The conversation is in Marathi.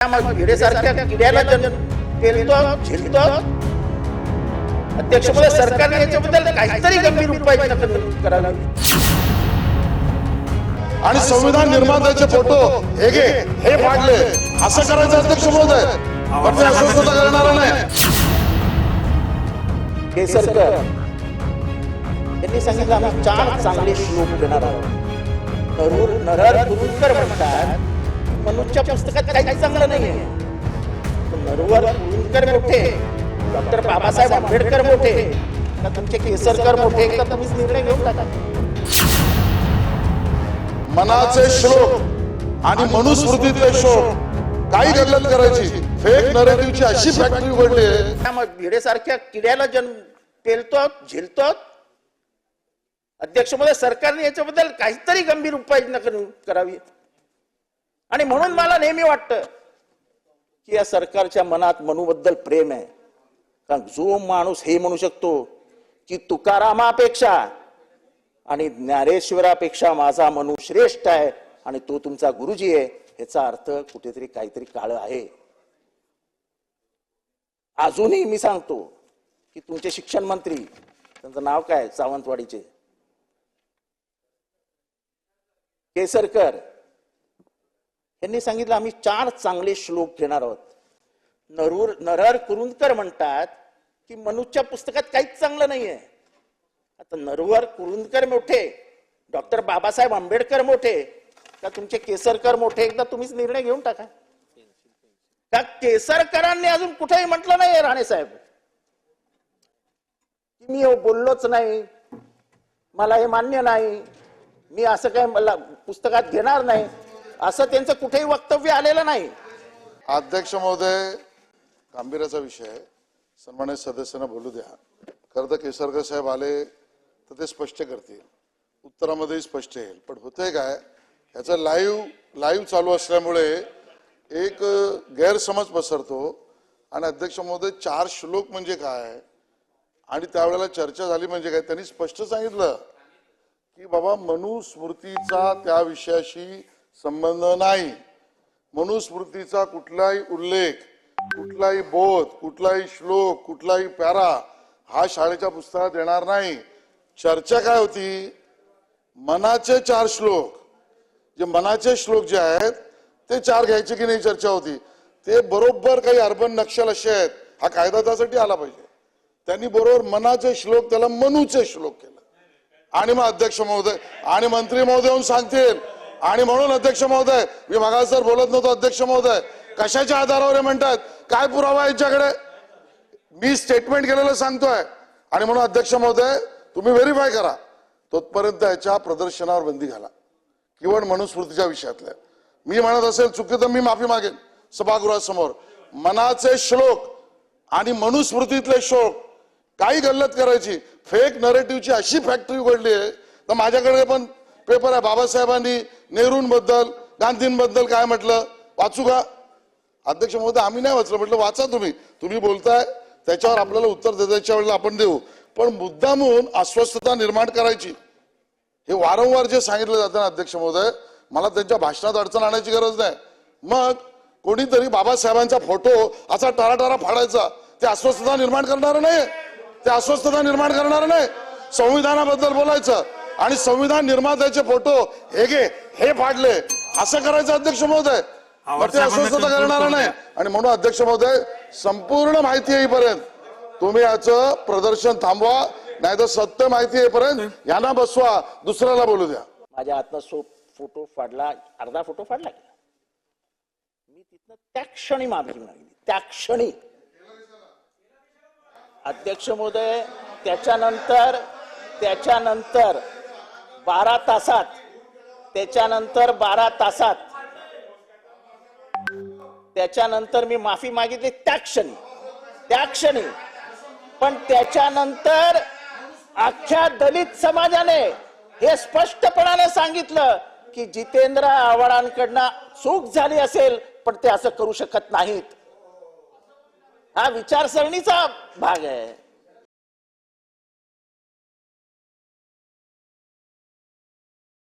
भिडेसारख्या किड्याला पेलतो झेलतो सरकारने याच्याबद्दल काहीतरी गंभीर उपाययोजना कर- करावी आणि संविधान निर्मात्याचे फोटो हे घे हे फाडले. असं करायचं अध्यक्ष महोदय. पण ते अस्वस्थता करणार नाही. केसरकर यांनी सांगितलं आम्ही चार चांगले श्लोक देणार आहोत. नरूर नरहर कुरुंदकर म्हणतात मनुष्य पुस्तकात काही चांगलं नाहीये नरवर कुरुंदकर मोठे. डॉक्टर बाबासाहेब आंबेडकर मोठे. का तुमचे केसरकर मोठे? का तुम्हीच निर्णय घेऊन टाका? मनाचे श्लोक आणि मनुस्मृतीतले श्लोक काही गल्लत करायची. फेक नरेटिव्हची अशी फॅक्टरी उघडली आहे. भिडेसारख्या किड्याला जन्म पेलतो झेलतो अध्यक्ष महोदय सरकारने याच्याबद्दल काहीतरी गंभीर उपाययोजना करू- करावी. आणि म्हणून मला नेहमी वाटतं की या सरकारच्या मनात मनूबद्दल प्रेम आहे. कारण जो माणूस हे म्हणू शकतो की तुकारामापेक्षा आणि ज्ञानेश्वरापेक्षा माझा मनू श्रेष्ठ आहे आणि तो तुमचा गुरुजी आहे ह्याचा अर्थ कुठेतरी काहीतरी काळ आहे. अजूनही मी सांगतो की तुमचे शिक्षण मंत्री त्यांचं नाव काय? सावंतवाडीचे. केसरकर यांनी सांगितलं आम्ही चार चांगले श्लोक घेणार आहोत. नरूर नरहर कुरुंदकर म्हणतात की मनुच्या पुस्तकात काहीच चांगलं नाहीये. आता नरहर कुरुंदकर मोठे डॉक्टर बाबासाहेब आंबेडकर मोठे का तुमचे केसरकर मोठे एकदा तुम्हीच निर्णय घेऊन टाका. का केसरकरांनी अजून कुठेही म्हटलं नाही राणे साहेब? की मी बोललोच नाही मला हे मान्य नाही मी असं काय मला पुस्तकात घेणार नाही. असं त्यांचं कुठेही वक्तव्य आलेलं नाही. अध्यक्ष महोदय गांभीर्याचा विषय आहे. सन्मान्य सदस्यांना बोलू द्या. खरं तर केसरकर साहेब आले तर ते स्पष्ट करतील. उत्तरामध्येही स्पष्ट येईल. पण होतंय काय ह्याचं लाईव्ह लाईव्ह चालू असल्यामुळे एक गैरसमज पसरतो. आणि अध्यक्ष महोदय चार श्लोक म्हणजे काय? आणि त्यावेळेला चर्चा झाली म्हणजे काय? त्यांनी स्पष्ट सांगितलं की बाबा मनुस्मृतीचा त्या विषयाशी संबंध नाही. मनुस्मृतीचा कुठलाही उल्लेख कुठलाही बोध कुठलाही श्लोक कुठलाही पॅरा हा शाळेच्या पुस्तकात येणार नाही. चर्चा काय होती? मनाचे चार श्लोक. जे मनाचे श्लोक जे आहेत ते चार घ्यायचे की नाही चर्चा होती? ते बरोबर काही अर्बन नक्षल असे आहेत हा कायदा त्यासाठी आला पाहिजे. त्यांनी बरोबर मनाचे श्लोक त्याला मनूचे श्लोक केलं. आणि मग अध्यक्ष महोदय आणि मंत्री महोदय सांगतील आणि म्हणून अध्यक्ष महोदय मी मगा सर बोलत नव्हतो अध्यक्ष महोदय. कशाच्या आधारावर हे म्हणतात? काय पुरावा याच्याकडे यांच्याकडे? मी स्टेटमेंट केलेलं सांगतोय. आणि म्हणून अध्यक्ष महोदय तुम्ही व्हेरीफाय करा. तोपर्यंत याच्या प्रदर्शनावर बंदी घाला. किंवा मनुस्मृतीच्या विषयातल्या. मी म्हणत असेल चुकी तर मी माफी मागेन सभागृहासमोर. मनाचे श्लोक आणि मनुस्मृतीतले श्लोक. काही गल्लत करायची. फेक नरेटिव्हची अशी फॅक्टरी उघडली आहे. तर माझ्याकडे पण पेपर आहे बाबासाहेबांनी नेहरूंबद्दल गांधींबद्दल काय म्हटलं? वाचू का? अध्यक्ष महोदय आम्ही नाही वाचलं. म्हटलं वाचा तुम्ही. तुम्ही बोलताय त्याच्यावर आपल्याला उत्तर देण्याच्या वेळेला आपण देऊ. पण मुद्दामून अस्वस्थता निर्माण करायची. हे वारंवार जे सांगितलं जातं ना अध्यक्ष महोदय मला त्यांच्या भाषणात अडचण आणायची गरज नाही. मग कोणीतरी बाबासाहेबांचा फोटो असा टाराटारा फाडायचा. ते अस्वस्थता निर्माण करणार नाही ते अस्वस्थता निर्माण करणार नाही. संविधानाबद्दल बोलायचं. आणि संविधान निर्मात्याचे फोटो हे घे हे फाडले. असं करायचं अध्यक्ष महोदय. ते अस्वस्थता करणार नाही. आणि म्हणून अध्यक्ष महोदय संपूर्ण माहिती येईपर्यंत तुम्ही याचं प्रदर्शन थांबवा नाही तर सत्य माहिती येईपर्यंत यांना बसवा दुसऱ्याला बोलू द्या. माझ्या हातनं सो फोटो फाडला अर्धा फोटो फाडला गेला मी तिथनं त्या क्षणी माफी मागली त्या क्षणी. अध्यक्ष महोदय त्याच्यानंतर त्याच्यानंतर बारा तासात त्याच्यानंतर बारा तासात त्याच्यानंतर मी माफी मागितली त्या क्षणी त्या क्षणी. पण त्याच्यानंतर अख्ख्या दलित समाजाने हे स्पष्टपणाने सांगितलं की जितेंद्र आव्हाडांकडनं चूक झाली असेल पण ते असं करू शकत नाहीत. हा विचारसरणीचा भाग आहे.